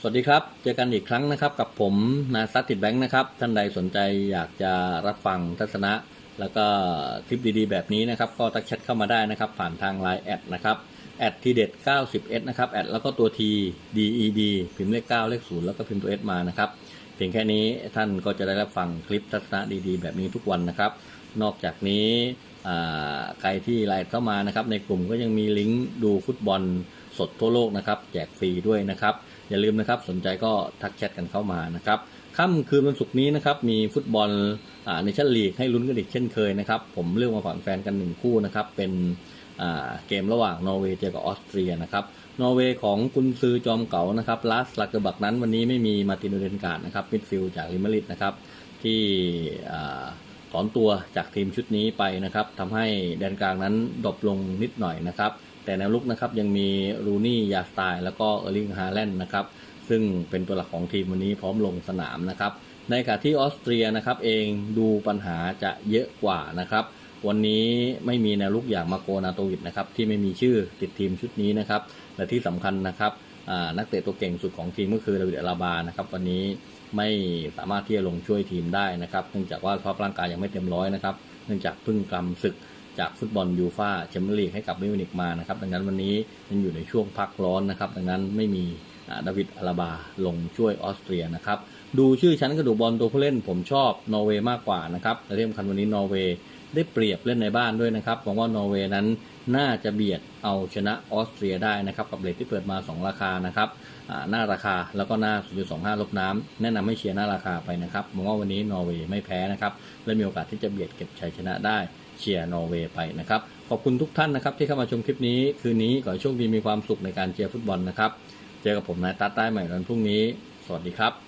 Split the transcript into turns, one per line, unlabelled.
สวัสดีครับ เจอกันอีกครั้งนะครับ กับผมนาซัตติดแบงค์นะครับ ท่านใดสนใจอยากจะรับฟังทัศนะ แล้วก็คลิปดีๆ แบบนี้นะครับ ก็ทักแชทเข้ามาได้นะครับ ผ่านทาง Line แอดนะครับแอดทีเด็ด 90s นะครับแอดแล้วก็ตัว T DED พิมพ์เลข 9 เลข 0 แล้วก็พิมพ์ตัว S มานะครับ เพียงแค่นี้ท่านก็จะได้รับฟังคลิปทัศนะดีๆ แบบนี้ทุกวันนะครับ นอกจากนี้ใครที่ไลน์เข้ามานะครับ ในกลุ่มก็ยังมีลิงก์ดูฟุตบอล สดทั่วโลกนะครับ แจกฟรีด้วยนะครับ อย่าลืมนะครับสนใจก็ทักแชทกันเข้ามานะครับค่ำคืนวันศุกร์นี้นะครับมีฟุตบอลในชั้นลีกให้ลุ้นกันอีกเช่นเคยนะครับผมเลือกมาฝากแฟนกันหนึ่งคู่นะครับเป็นเกมระหว่างนอร์เวย์เจอกับออสเตรียนะครับนอร์เวย์ของกุนซือจอมเก๋านะครับลาสลักเกอร์บักนั้นวันนี้ไม่มีมาตินเดนการ์ดนะครับมิดฟิลด์จากลิมาริดนะครับที่ถอนตัวจากทีมชุดนี้ไปนะครับทำให้แดนกลางนั้นดรอปลงนิดหน่อยนะครับแต่แนวลุกนะครับยังมีรูนี่ยาสไตล์แล้วก็เออร์ลิงฮาแลนด์นะครับซึ่งเป็นตัวหลักของทีมวันนี้พร้อมลงสนามนะครับ ในขณะที่ออสเตรียนะครับเองดูปัญหาจะเยอะกว่านะครับ วันนี้ไม่มีแนวลุกอย่างมาโกนาโตวิดนะครับที่ไม่มีชื่อติดทีมชุดนี้นะครับ และที่สำคัญนะครับนักเตะตัวเก่งสุดของทีมก็คือดาวิดอาราบานะครับวันนี้ไม่สามารถที่จะลงช่วยทีมได้นะครับ เนื่องจากว่าสภาพร่างกายยังไม่เต็มร้อยนะครับ เนื่องจากพิ่งกำศึก จากฟุตบอลยูฟาแชมเปี้ยนลีกให้กับมิวนิกมานะครับ ดังนั้นวันนี้ยังอยู่ในช่วงพักร้อนนะครับ ดังนั้นไม่มีดาวิดอาราบาลงช่วยออสเตรียนะครับ ดูชื่อชั้นกระดูกบอลตัวผู้เล่นผมชอบนอร์เวย์มากกว่านะครับและที่สำคัญวันนี้นอร์เวย์ได้เปรียบเล่นในบ้านด้วยนะครับหวังว่านอร์เวย์นั้นน่าจะเบียดเอาชนะออสเตรียได้นะครับ กับเลทที่เปิดมา 2 ราคานะครับหน้าราคาแล้วก็หน้า 0.25 ลบน้ำแนะนำให้เชียร์หน้าราคาไปนะครับหวังว่าวันนี้นอร์เวย์ไม่แพ้นะครับ และมีโอกาสที่จะเบียดเก็บชัยชนะได้ เชียร์นอร์เวย์ไปนะครับ ขอบคุณทุกท่านนะครับที่เข้ามาชมคลิปนี้ คืนนี้ขอให้โชคดีมีความสุขในการเชียร์ฟุตบอลนะครับ เจอกับผมนายตัดใต้ใหม่วันพรุ่งนี้ สวัสดีครับ